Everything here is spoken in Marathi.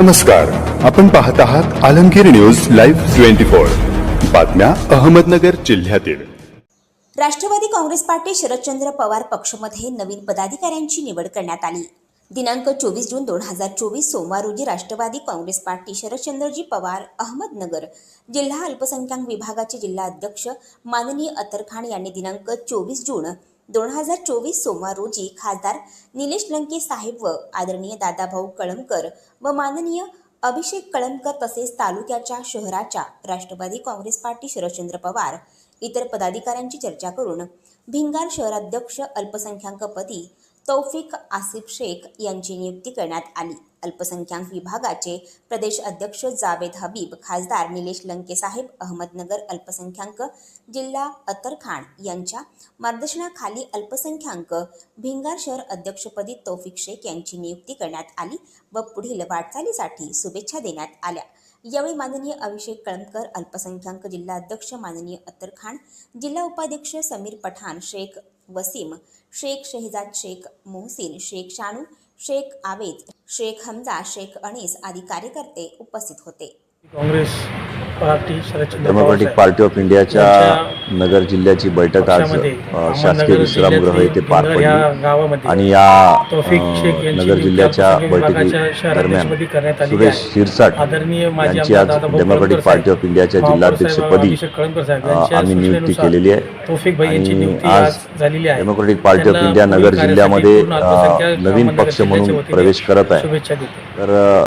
नमस्कार आपण पाहत आहात Alamgir news live twenty four. बातम्या अहमदनगर जिल्ह्यातील. राष्ट्रवादी काँग्रेस पार्टी शरदचंद्र पवार पक्षमध्ये नवीन पदाधिकाऱ्यांची निवड करण्यात आली. दिनांक चोवीस जून दोन हजार चोवीस सोमवार रोजी राष्ट्रवादी काँग्रेस पार्टी शरदचंद्रजी पवार अहमदनगर जिल्हा अल्पसंख्याक विभागाचे जिल्हा अध्यक्ष माननीय अतर खान यांनी दिनांक चोवीस जून दोन हजार चोवीस सोमवार रोजी खासदार निलेश लंके साहेब व आदरणीय दादाभाऊ कळमकर व माननीय अभिषेक कळमकर तसेच तालुक्याच्या शहराच्या राष्ट्रवादी काँग्रेस पार्टी शरदचंद्र पवार इतर पदाधिकाऱ्यांची चर्चा करून भिंगार शहराध्यक्ष अल्पसंख्याकपती तौफिक आसिफ शेख यांची नियुक्ती करण्यात आली. अल्पसंख्याक विभागाचे प्रदेश अध्यक्ष जावेद हबीब खासदार निलेश लंकेसाहेब अहमदनगर अल्पसंख्याक जिल्हा अतरखाण यांच्या मार्गदर्शनाखाली अल्पसंख्याक भिंगार शहर अध्यक्षपदी तौफिक शेख यांची नियुक्ती करण्यात आली व पुढील वाटचालीसाठी शुभेच्छा देण्यात आल्या. यावेळी माननीय अभिषेक कळमकर अल्पसंख्याक जिल्हा अध्यक्ष माननीय अतरखान जिल्हा उपाध्यक्ष समीर पठाण शेख वसीम शेख शेहजाद शेख मोहसिन शेख शानू शेख आवेद शेख हमजा शेख अनीस आदी कार्यकर्ते उपस्थित होते. Congress party Sharadchandra democratic Pawar party of इंडियाच्या यांच्या नगर जिल्ह्याची बैठक आज पक्षामध्ये अ, शासकीय अहमदनगर विश्रामगृह येथे पार या पडली. गावामध्ये आणि या तौफिक अ, शेख यांची नगर नियुक्ती जिल्ह्याच्या विभागाच्या बैठकी करण्यात दरम्यान आलेली सुरेश आहे. शिरसाट आदरणीय माजी यांची आमदार आज Dadabhau democratic Kalamkar party of इंडियाच्या साहेब, जिल्हाध्यक्षपदी अभिषेक कळमकर साहेब अ, यांच्या आम्ही नियुक्ती सूचनेनुसार केलेली आहे. तौफिक भाई यांची आणि नियुक्ती आज आज झालेली आहे. डेमोक्रॅटिक पार्टी ऑफ त्यांना इंडिया पुढील नगर कार्यासाठी जिल्ह्यामध्ये पूर्ण अ, अल्पसंख्याक नवीन पक्ष जिल्ह्याच्या म्हणून वतीने प्रवेश करत आहे. शुभेच्छा देतो. तर अ,